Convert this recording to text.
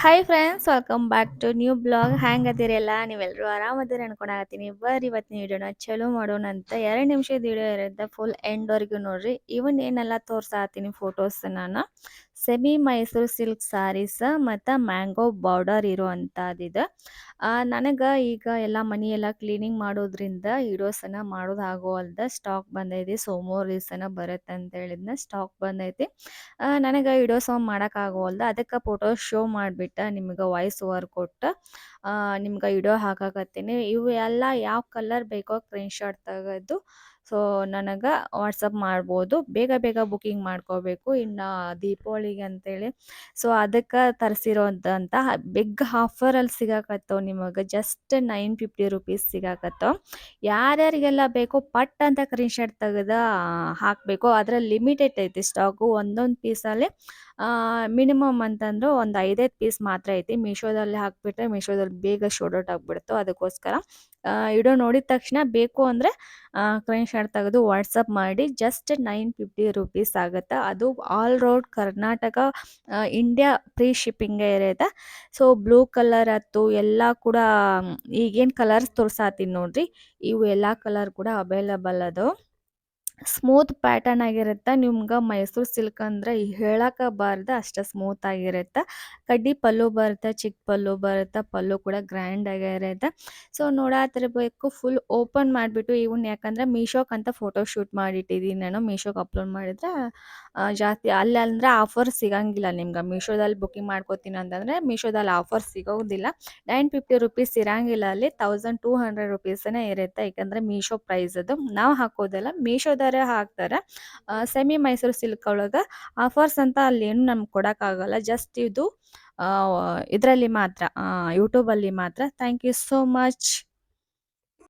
Hi friends welcome back to new blog ಹ್ಯಾಂಗ್ ಅದಿರಲ್ಲ ನೀವೆಲ್ಲರೂ ಆರಾಮದಿರಿ ಅನ್ಕೊಂಡಾಗತ್ತೀನಿ. ಬರ್ರಿ ಇವತ್ತಿನ ವಿಡಿಯೋನ ಚಲೋ ಮಾಡೋಣ ಅಂತ ಎರಡು ನಿಮಿಷದ ವಿಡಿಯೋ ಇರುತ್ತೆ ಫುಲ್ ಎಂಡ್ವರೆಗೂ ನೋಡ್ರಿ. ಇವನ್ ಏನೆಲ್ಲ ತೋರ್ಸಾತೀನಿ ಫೋಟೋಸ್ ನಾನು. ಸೆಮಿ ಮೈಸೂರು ಸಿಲ್ಕ್ ಸಾರೀಸ್ ಮತ್ತು ಮ್ಯಾಂಗೋ ಬಾರ್ಡರ್ ಇರುವಂಥದ್ದಿದೆ ನನಗೆ ಈಗ ಎಲ್ಲ ಮನಿ ಎಲ್ಲ ಕ್ಲೀನಿಂಗ್ ಮಾಡೋದ್ರಿಂದ ವಿಡಿಯೋಸನ್ನು ಮಾಡೋದು ಸ್ಟಾಕ್ ಬಂದೈತಿ. ಸೋಮವಾರ ದಿವಸನ ಬರುತ್ತೆ ಅಂತ ಹೇಳಿದ್ನ ಸ್ಟಾಕ್ ಬಂದೈತಿ. ನನಗೆ ವಿಡಿಯೋಸ್ ಮಾಡೋಕ್ಕಾಗೋಲ್ದ ಅದಕ್ಕೆ ಫೋಟೋ ಶೋ ಮಾಡಿಬಿಟ್ಟು ನಿಮ್ಗೆ ವಾಯ್ಸ್ ಓವರ್ ಕೊಟ್ಟು. ನಿಮ್ಗೆ ಇಡೋ ಹಾಕಾಕತ್ತೀನಿ. ಇವು ಎಲ್ಲ ಯಾವ ಕಲರ್ ಬೇಕೋ ಸ್ಕ್ರೀನ್ ಶಾಟ್ ತೆಗೆದು ಸೊ, ನನಗೆ ವಾಟ್ಸಪ್ ಮಾಡ್ಬೋದು. ಬೇಗ ಬೇಗ ಬುಕ್ಕಿಂಗ್ ಮಾಡ್ಕೋಬೇಕು. ಇನ್ನು ದೀಪಾವಳಿಗೆ ಅಂತೇಳಿ. ಸೊ, ಅದಕ್ಕೆ ತರಿಸಿರೋದಂತಹ ಬಿಗ್ ಆಫರಲ್ಲಿ ಸಿಗಾಕತ್ತವ ನಿಮಗೆ. ಜಸ್ಟ್ ನೈನ್ ಫಿಫ್ಟಿ ರುಪೀಸ್ ಸಿಗಾಕತ್ತವ ಯಾರ್ಯಾರಿಗೆಲ್ಲ ಬೇಕೋ ಪಟ್ ಅಂತ ಕ್ರೀನ್ ಶರ್ಟ್ ತೆಗೆದ ಹಾಕಬೇಕು. ಅದರಲ್ಲಿ ಲಿಮಿಟೆಡ್ ಐತಿ ಸ್ಟಾಕು. ಒಂದೊಂದು ಪೀಸಲ್ಲಿ ಮಿನಿಮಮ್ ಅಂತಂದ್ರೆ ಒಂದು ಐದೈದು ಪೀಸ್ ಮಾತ್ರ ಐತಿ. ಮೀಶೋದಲ್ಲಿ ಹಾಕ್ಬಿಟ್ರೆ ಮೀಶೋದಲ್ಲಿ ಬೇಗ ಶೋಡೌಟ್ ಆಗಿಬಿಡ್ತು. ಅದಕ್ಕೋಸ್ಕರ ವಿಡಿಯೋ ನೋಡಿದ ತಕ್ಷಣ ಬೇಕು ಅಂದರೆ ಕ್ರೈನ್ ಶಾಟ್ ತೆಗೆದು ವಾಟ್ಸಪ್ ಮಾಡಿ. ಜಸ್ಟ್ ನೈನ್ ಫಿಫ್ಟಿ ರುಪೀಸ್ ಆಗುತ್ತೆ. ಅದು all road Karnataka India free ಶಿಪ್ಪಿಂಗೇ ಇರುತ್ತೆ. ಸೊ ಬ್ಲೂ ಕಲರ್ ಆಯ್ತು ಎಲ್ಲ ಕೂಡ ಈಗೇನು ಕಲರ್ಸ್ ತೋರ್ಸಾತೀನಿ ನೋಡ್ರಿ. ಇವು ಎಲ್ಲ ಕಲರ್ ಕೂಡ ಅವೈಲಬಲ್ ಅದು. ಸ್ಮೂತ್ ಪ್ಯಾಟರ್ನ್ ಆಗಿರುತ್ತೆ. ನಿಮ್ಗೆ ಮೈಸೂರು ಸಿಲ್ಕ್ ಅಂದರೆ ಹೇಳೋಕೆ ಅಷ್ಟು ಸ್ಮೂತ್ ಆಗಿರುತ್ತೆ. ಕಡ್ಡಿ ಪಲ್ಲು ಬರುತ್ತೆ ಚಿಕ್ಕ ಪಲ್ಲು ಬರುತ್ತೆ, ಪಲ್ಲು ಕೂಡ ಗ್ರ್ಯಾಂಡ್ ಆಗಿರುತ್ತೆ ಸೊ ನೋಡಾತಿರ್ಬೇಕು ಫುಲ್ ಓಪನ್ ಮಾಡಿಬಿಟ್ಟು ಇವನ್ ಯಾಕಂದರೆ ಮೀಶೋಕ್ ಅಂತ ಫೋಟೋ ಶೂಟ್ ಮಾಡಿಟ್ಟಿದ್ದೀನಿ ನಾನು. ಮೀಶೋಗೆ ಅಪ್ಲೋಡ್ ಮಾಡಿದ್ರೆ ಜಾಸ್ತಿ ಅಲ್ಲಿ ಅಂದರೆ ಆಫರ್ ಸಿಗಂಗಿಲ್ಲ ನಿಮ್ಗೆ. ಮೀಶೋದಲ್ಲಿ ಬುಕ್ಕಿಂಗ್ ಮಾಡ್ಕೋತೀನಿ ಅಂತಂದರೆ ಮೀಶೋದಲ್ಲಿ ಆಫರ್ ಸಿಗೋದಿಲ್ಲ. ನೈನ್ ಫಿಫ್ಟಿ ರುಪೀಸ್ ಇರಂಗಿಲ್ಲ ಅಲ್ಲಿ ತೌಸಂಡ್ ಟೂ ಹಂಡ್ರೆಡ್ ರುಪೀಸೇ ಇರುತ್ತೆ. ಯಾಕಂದರೆ ಮೀಶೋ ಪ್ರೈಸ್ ಅದು. ನಾವು ಹಾಕೋದಲ್ಲ ಮೀಶೋದವರೇ ಹಾಕ್ತಾರೆ ಸೆಮಿ ಮೈಸೂರು ಸಿಲ್ಕ್ ಒಳಗೆ ಆಫರ್ಸ್ ಅಂತ ಅಲ್ಲಿ ಏನು ನಮ್ಗೆ ಕೊಡೋಕ್ಕಾಗಲ್ಲ. ಜಸ್ಟ್ ಇದು ಇದರಲ್ಲಿ ಮಾತ್ರ ಯೂಟ್ಯೂಬಲ್ಲಿ ಮಾತ್ರ. Thank you so much